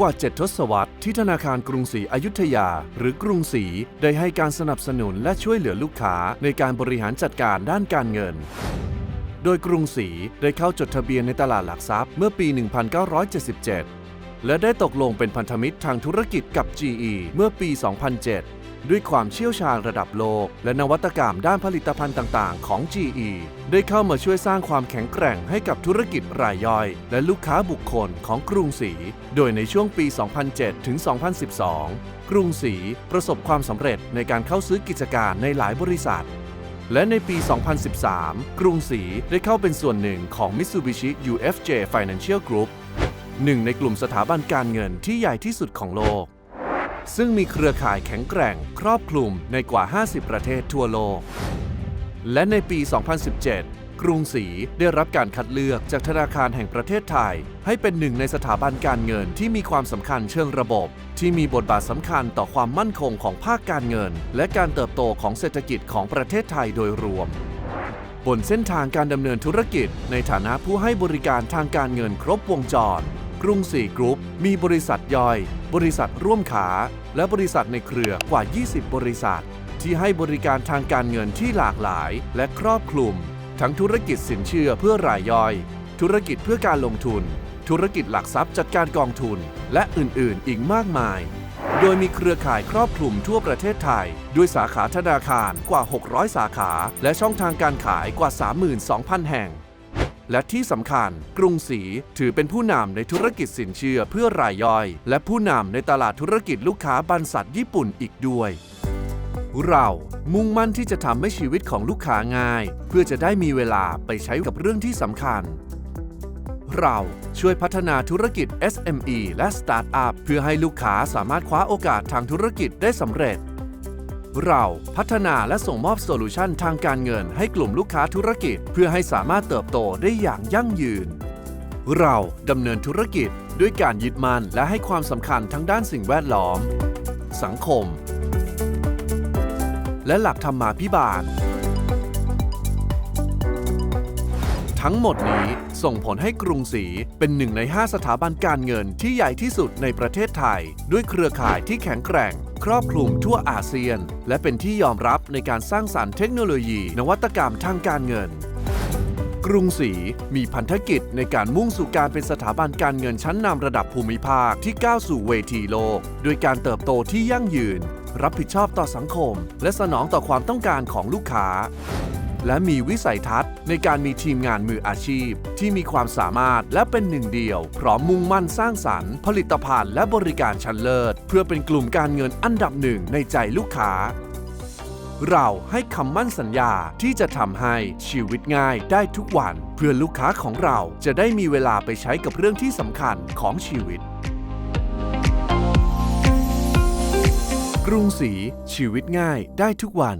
กว่า 7 ทศวรรษที่ธนาคารกรุงศรีอยุธยา หรือกรุงศรีได้ให้การสนับสนุนและช่วยเหลือลูกค้าในการบริหารจัดการด้านการเงิน โดยกรุงศรีได้เข้าจดทะเบียนในตลาดหลักทรัพย์เมื่อปี 1977 และได้ตกลงเป็นพันธมิตรทางธุรกิจกับ GE เมื่อปี 2007 ด้วยความเชี่ยวชาญระดับโลก และนวัตกรรมด้านผลิตภัณฑ์ต่าง ๆ ของ GE ได้เข้ามาช่วยสร้างความแข็งแกร่งให้กับธุรกิจรายย่อย และลูกค้าบุคคลของกรุงศรี โดยในช่วงปี 2007 ถึง 2012 กรุงศรีประสบความสำเร็จในการเข้าซื้อกิจการในหลายบริษัทและในปี 2013 กรุงศรีได้เข้าเป็นส่วนหนึ่งของ Mitsubishi UFJ Financial Group หนึ่งในกลุ่มสถาบันการเงินที่ใหญ่ที่สุดของโลก ซึ่งมีเครือข่ายแข็งแกร่ง ครอบคลุมในกว่า 50 ประเทศทั่วโลก และในปี 2017 กรุงศรีได้รับการคัดเลือกจากธนาคารแห่งประเทศไทย ให้เป็นหนึ่งในสถาบันการเงินที่มีความสำคัญเชิงระบบ ที่มีบทบาทสำคัญต่อความมั่นคงของภาคการเงิน และการเติบโตของเศรษฐกิจของประเทศไทยโดยรวมบนเส้นทางการดำเนินธุรกิจในฐานะผู้ให้บริการทางการเงินครบวงจร กรุงศรีกรุ๊ปมีบริษัทย่อย บริษัทร่วมขา และบริษัทในเครือกว่า 20 บริษัท ที่ให้บริการทางการเงินที่หลากหลาย และครอบคลุม ทั้งธุรกิจสินเชื่อเพื่อรายย่อย ธุรกิจเพื่อการลงทุน ธุรกิจหลักทรัพย์จัดการกองทุน และอื่นๆ อีกมากมาย โดยมีเครือข่ายครอบคลุมทั่วประเทศไทย ด้วยสาขาธนาคารกว่า 600 สาขา และช่องทางการขายกว่า 32,000 แห่ง และที่สำคัญ กรุงศรีถือเป็นผู้นำในธุรกิจสินเชื่อเพื่อรายย่อย และผู้นำในตลาดธุรกิจลูกค้าบรรษัทญี่ปุ่นอีกด้วย เรามุ่งมั่นที่จะทำให้ชีวิตของลูกค้าง่าย เพื่อจะได้มีเวลาไปใช้กับเรื่องที่สำคัญ เราช่วยพัฒนาธุรกิจ SME และสตาร์ทอัพเพื่อให้ลูกค้าสามารถคว้าโอกาสทางธุรกิจได้สำเร็จ เราพัฒนาและส่งมอบโซลูชันทางการเงินให้กลุ่มลูกค้าธุรกิจ เพื่อให้สามารถเติบโตได้อย่างยั่งยืน เราดำเนินธุรกิจด้วยการยึดมั่นและให้ความสำคัญทั้งด้านสิ่งแวดล้อม สังคม และหลักธรรมาภิบาล ทั้งหมดนี้ส่งผลให้กรุงศรีเป็นหนึ่งใน 5 สถาบันการเงินที่ใหญ่ที่สุดในประเทศไทย ด้วยเครือข่ายที่แข็งแกร่ง ครอบคลุมทั่วอาเซียน และเป็นที่ยอมรับในการสร้างสารรค์เทคโนโลยี นวัตกรรมทางการเงิน กรุงศรีมีพันธกิจในการมุ่งสู่การเป็นสถาบันการเงินชั้นนำระดับภูมิภาคที่ก้าวสู่เวทีโลก โดยการเติบโตที่ยั่งยืน รับผิดชอบต่อสังคม และสนองต่อความต้องการของลูกค้า และมีวิสัยทัศน์ ในการมีทีมงานมืออาชีพ ที่มีความสามารถและเป็นหนึ่งเดียว พร้อมมุ่งมั่นสร้างสรรค์ ผลิตภัณฑ์และบริการชั้นเลิศ เพื่อเป็นกลุ่มการเงินอันดับหนึ่งในใจลูกค้า เราให้คำมั่นสัญญาที่จะทำให้ชีวิตง่ายได้ทุกวัน เพื่อลูกค้าของเราจะได้มีเวลาไปใช้กับเรื่องที่สำคัญของชีวิตกรุงศรีชีวิตง่ายได้ทุกวัน